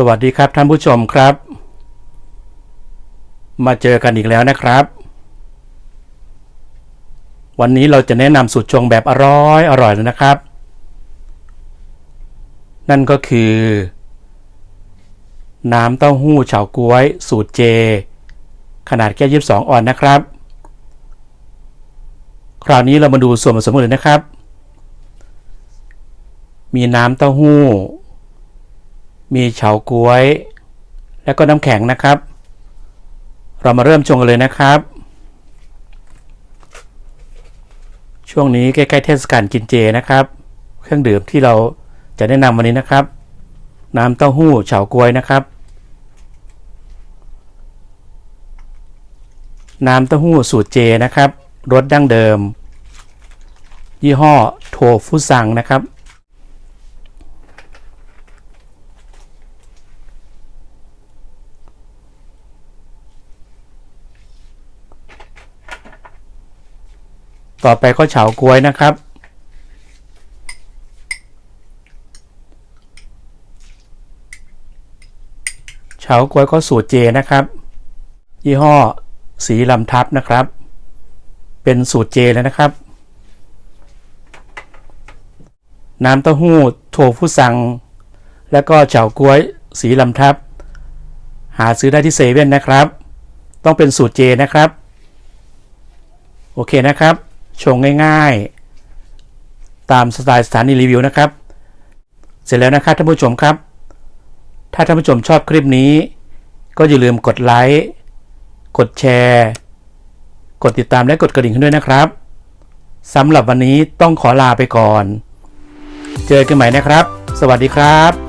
สวัสดีครับท่านผู้ชมครับ มาเจอกันอีกแล้วนะครับ วันนี้เราจะแนะนำสูตรชงแบบอร่อยอร่อยเลยนะครับ นั่นก็คือ น้ำเต้าหู้เฉาก๊วย สูตรเจ ขนาดแก้ยีออนนะครับ คราวนี้เรามาดูส่วนผสมกันเลยนะครับ มีน้ำเต้าหู้ มีเฉาก๊วย แล้วก็น้ำแข็งนะครับ เรามาเริ่มชงกันเลยนะครับ ช่วงนี้ใกล้ๆเทศกาลกินเจนะครับ เครื่องดื่มที่เราจะแนะนำวันนี้นะครับ น้ำเต้าหู้เฉาก๊วยนะครับ น้ำเต้าหู้สูตรเจนะครับรสดั้งเดิม ยี่ห้อโทฟุซังนะครับ ต่อไปก็เฉาก๊วยนะครับ เฉาก๊วยก็สูตรเจนะครับ ยี่ห้อสีลำทับนะครับ เป็นสูตรเจเลยนะครับ น้ำเต้าหู้โทฟุซัง แล้วก็เฉาก๊วยสีลำทับ หาซื้อได้ที่เซเว่นนะครับ ต้องเป็นสูตรเจนะครับ โอเคนะครับ ชงง่ายๆ ตามสไตล์สถานีรีวิวนะครับ เสร็จแล้วนะครับท่านผู้ชมครับ ถ้าท่านผู้ชมชอบคลิปนี้ ก็อย่าลืมกดไลค์ กดแชร์ กดติดตามและกดกระดิ่งด้วยนะครับสำหรับวันนี้ต้องขอลาไปก่อน เจอกันใหม่นะครับ สวัสดีครับ